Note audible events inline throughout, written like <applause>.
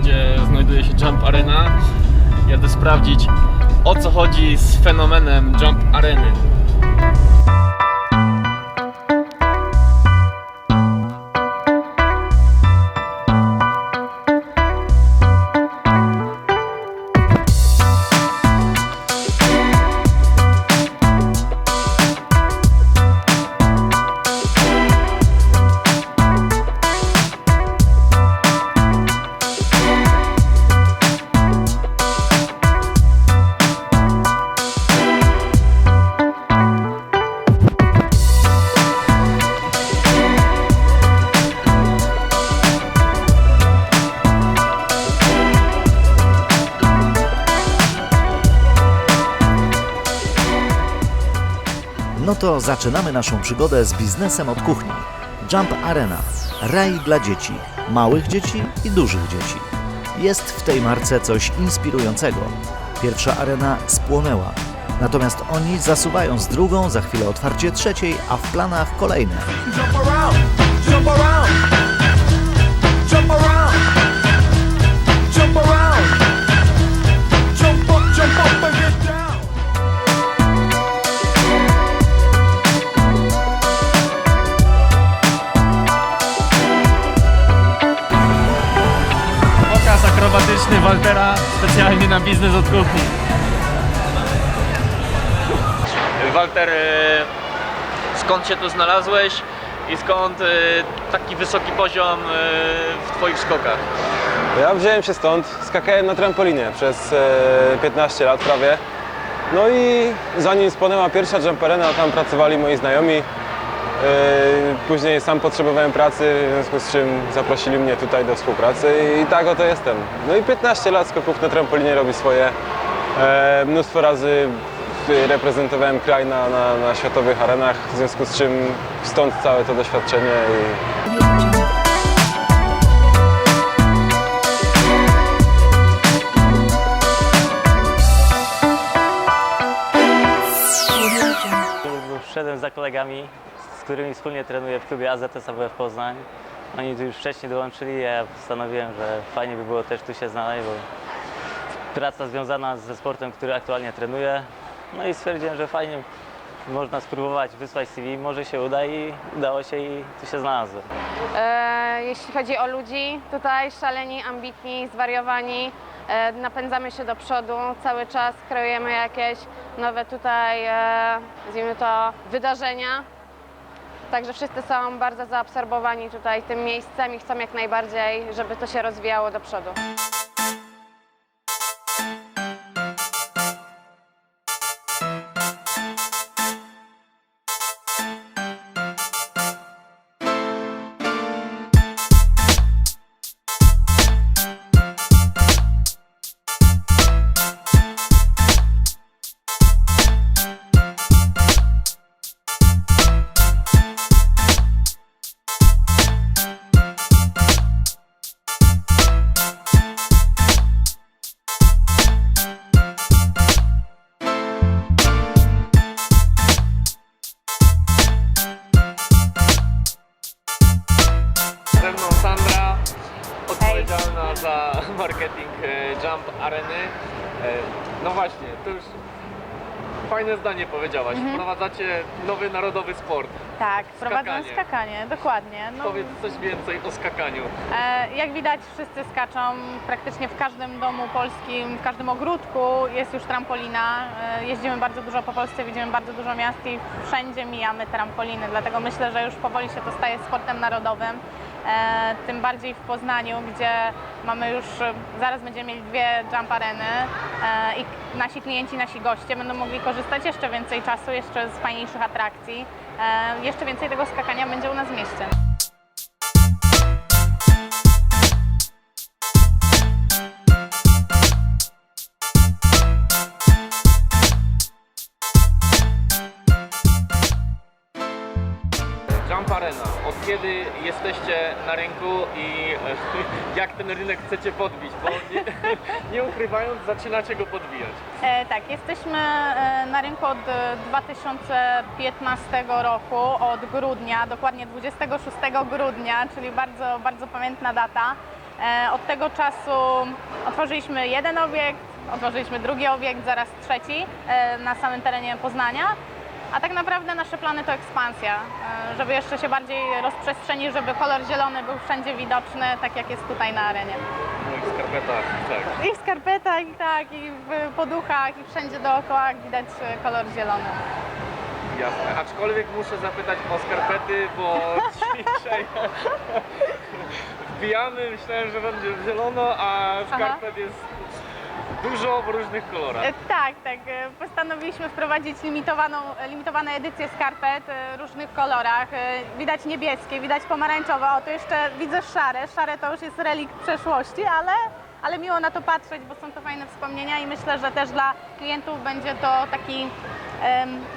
gdzie znajduje się Jump Arena. Jadę sprawdzić o co chodzi z fenomenem Jump Areny. To zaczynamy naszą przygodę z biznesem od kuchni. Jump Arena. Raj dla dzieci, małych dzieci i dużych dzieci. Jest w tej marce coś inspirującego. Pierwsza arena spłonęła. Natomiast oni zasuwają z drugą, za chwilę otwarcie trzeciej, a w planach kolejne. Jump around, jump around, akrobatyczny Waltera specjalnie na biznes od kuchni. Walter, e, skąd się tu znalazłeś i skąd e, taki wysoki poziom e, w Twoich skokach? Ja wziąłem się stąd, skakałem na trampolinie przez e, 15 lat prawie. No i zanim spłonęła pierwsza jumperena, tam pracowali moi znajomi. E, Później sam potrzebowałem pracy, w związku z czym zaprosili mnie tutaj do współpracy i tak oto jestem. No i 15 lat skoków na trampolinie robi swoje. E, Mnóstwo razy reprezentowałem kraj na, na, na światowych arenach, w związku z czym stąd całe to doświadczenie. I... Wszedłem za kolegami, którymi wspólnie trenuję w klubie AZS AWF Poznań. Oni tu już wcześniej dołączyli, ja postanowiłem, że fajnie by było też tu się znaleźć, bo praca związana ze sportem, który aktualnie trenuję. No i stwierdziłem, że fajnie można spróbować wysłać CV, może się uda i udało się i tu się znalazłem. E, jeśli chodzi o ludzi, tutaj szaleni, ambitni, zwariowani, e, napędzamy się do przodu, cały czas kreujemy jakieś nowe tutaj, e, nazwijmy to, wydarzenia. Także wszyscy są bardzo zaabsorbowani tutaj tym miejscem i chcą jak najbardziej, żeby to się rozwijało do przodu. Odpowiedzialna za marketing e, Jump Areny. E, No właśnie, to już fajne zdanie powiedziałaś. Wprowadzacie nowy narodowy sport. Tak, wprowadzam Skakanie. skakanie, dokładnie. No, Powiedz coś więcej o skakaniu. e, jak widać, wszyscy skaczą praktycznie w każdym domu polskim, w każdym ogródku jest już trampolina. E, jeździmy bardzo dużo po Polsce, widzimy bardzo dużo miast i wszędzie mijamy trampoliny, dlatego myślę, że już powoli się to staje sportem narodowym. E, tym bardziej w Poznaniu, gdzie mamy już, zaraz będziemy mieli dwie jump areny e, i nasi klienci, nasi goście będą mogli korzystać jeszcze więcej czasu, jeszcze z fajniejszych atrakcji. E, jeszcze więcej tego skakania będzie u nas w mieście. Kiedy jesteście na rynku i e, <laughs> jak ten rynek chcecie podbić? Bo nie, <laughs> nie ukrywając, zaczynacie go podbijać. E, tak, jesteśmy e, na rynku od e, 2015 roku, od grudnia, dokładnie 26 grudnia, czyli bardzo, bardzo pamiętna data. E, Od tego czasu otworzyliśmy jeden obiekt, otworzyliśmy drugi obiekt, zaraz trzeci e, na samym terenie Poznania. A tak naprawdę nasze plany to ekspansja, e, żeby jeszcze się bardziej rozprzestrzenić, żeby kolor zielony był wszędzie widoczny, tak jak jest tutaj na arenie. No i w skarpetach, tak. I w skarpetach, i tak, i w poduchach, i wszędzie dookoła widać e, kolor zielony. Jasne. Aczkolwiek muszę zapytać o skarpety, bo <laughs> dzisiaj <laughs> wbijamy, myślałem, że będzie zielono, a skarpet jest dużo w różnych kolorach. E, Tak, tak. e, Postanowiliśmy wprowadzić limitowaną, limitowane edycje skarpet e, w różnych kolorach. E, Widać niebieskie, widać pomarańczowe, o tu jeszcze widzę szare. Szare to już jest relikt przeszłości, ale, ale miło na to patrzeć, bo są to fajne wspomnienia i myślę, że też dla klientów będzie to taki,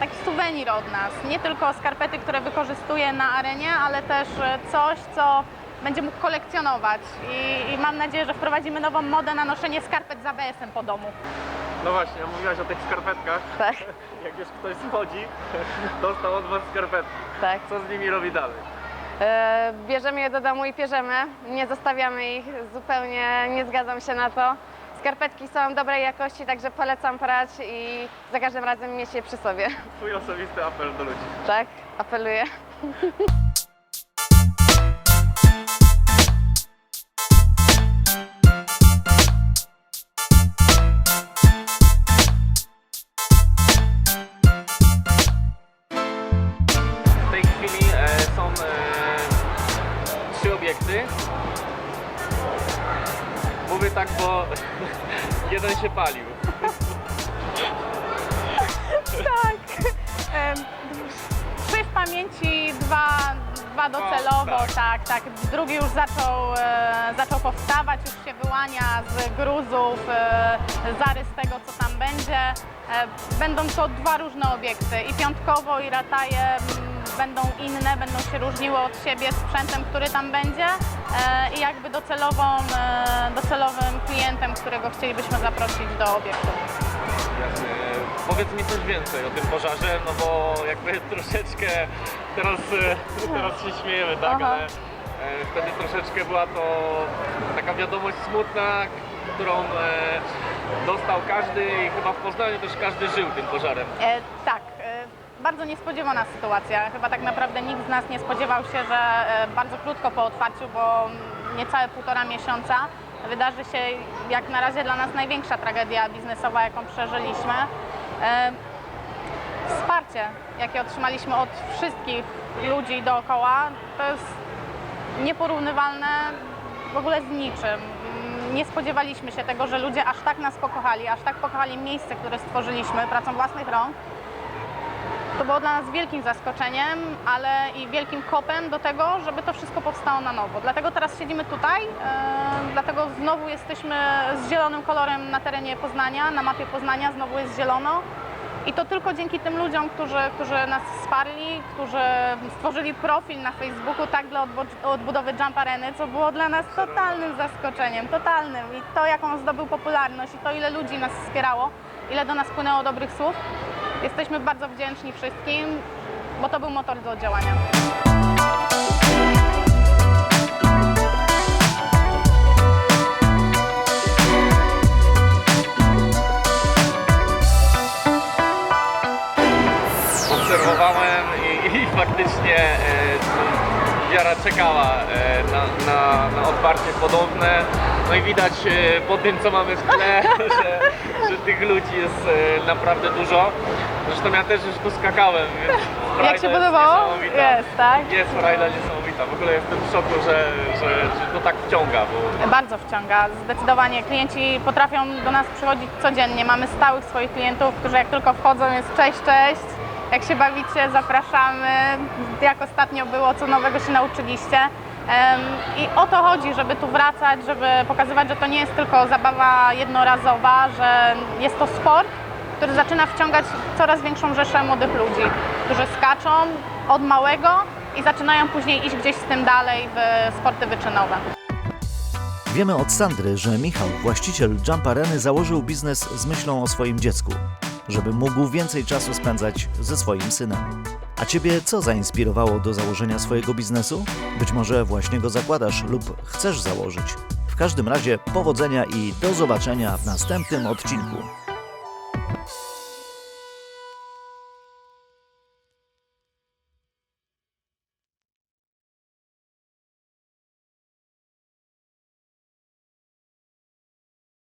taki suwenir od nas. Nie tylko skarpety, które wykorzystuje na arenie, ale też e, coś, co będzie mógł kolekcjonować I, i mam nadzieję, że wprowadzimy nową modę na noszenie skarpet z ABS-em po domu. No właśnie, mówiłaś o tych skarpetkach. Tak, <laughs> Jak już ktoś schodzi, <laughs> dostał od was skarpetki. tak. Co z nimi robi dalej? E, Bierzemy je do domu i pierzemy. Nie zostawiamy ich, zupełnie nie zgadzam się na to. Skarpetki są dobrej jakości, także polecam prać i za każdym razem mieć je przy sobie. Twój osobisty apel do ludzi. Tak, apeluję. <laughs> Mówię tak, bo <laughs> jeden się palił. <laughs> Tak. Em, Trzy w pamięci, dwa, dwa docelowo, tak. tak, tak. Drugi już zaczął, e, zaczął powstawać, już się wyłania z gruzów, e, zarys tego, co tam będzie. E, Będą to dwa różne obiekty i piątkowo i rataje mm, będą inne, będą się różniły od siebie sprzętem, który tam będzie e, i jakby docelową, e, docelowym klientem, którego chcielibyśmy zaprosić do obiektu. Jasne. Powiedz mi coś więcej o tym pożarze, no bo jakby <laughs> troszeczkę teraz, e, teraz się śmiejemy, tak, Aha. ale wtedy troszeczkę była to taka wiadomość smutna, którą dostał każdy i chyba w Poznaniu też każdy żył tym pożarem. E, tak, bardzo niespodziewana sytuacja. Chyba tak naprawdę nikt z nas nie spodziewał się, że e, bardzo krótko po otwarciu, bo niecałe półtora miesiąca, wydarzy się jak na razie dla nas największa tragedia biznesowa, jaką przeżyliśmy. E, wsparcie, jakie otrzymaliśmy od wszystkich ludzi dookoła, to jest nieporównywalne w ogóle z niczym. Mm, Nie spodziewaliśmy się tego, że ludzie aż tak nas pokochali, aż tak pokochali miejsce, które stworzyliśmy pracą własnych rąk. To było dla nas wielkim zaskoczeniem, ale i wielkim kopem do tego, żeby to wszystko powstało na nowo. Dlatego teraz siedzimy tutaj, dlatego znowu jesteśmy z zielonym kolorem na terenie Poznania, na mapie Poznania znowu jest zielono. I to tylko dzięki tym ludziom, którzy, którzy nas wsparli, którzy stworzyli profil na Facebooku tak dla odbu- odbudowy Jump Areny, co było dla nas totalnym zaskoczeniem, totalnym. I to, jaką zdobył popularność i to, ile ludzi nas wspierało, ile do nas płynęło dobrych słów, jesteśmy bardzo wdzięczni wszystkim, bo to był motor do działania. obserwowałem i, i faktycznie e, wiara czekała e, na, na, na otwarcie podobne. No i widać e, po tym, co mamy w tle, <laughs> że, że tych ludzi jest e, naprawdę dużo. Zresztą ja też już tu skakałem, więc <laughs> Jak się jest podobało? niesamowita. Jest, tak? Jest frajda niesamowita. W ogóle jestem w szoku, że, że, że to tak wciąga, bo Bardzo wciąga. Zdecydowanie klienci potrafią do nas przychodzić codziennie. Mamy stałych swoich klientów, którzy jak tylko wchodzą jest cześć, cześć. Jak się bawicie, zapraszamy. Jak ostatnio było, co nowego się nauczyliście. I o to chodzi, żeby tu wracać, żeby pokazywać, że to nie jest tylko zabawa jednorazowa, że jest to sport, który zaczyna wciągać coraz większą rzeszę młodych ludzi, którzy skaczą od małego i zaczynają później iść gdzieś z tym dalej w sporty wyczynowe. Wiemy od Sandry, że Michał, właściciel Jump Areny, założył biznes z myślą o swoim dziecku, żeby mógł więcej czasu spędzać ze swoim synem. A ciebie co zainspirowało do założenia swojego biznesu? Być może właśnie go zakładasz lub chcesz założyć. W każdym razie powodzenia i do zobaczenia w następnym odcinku.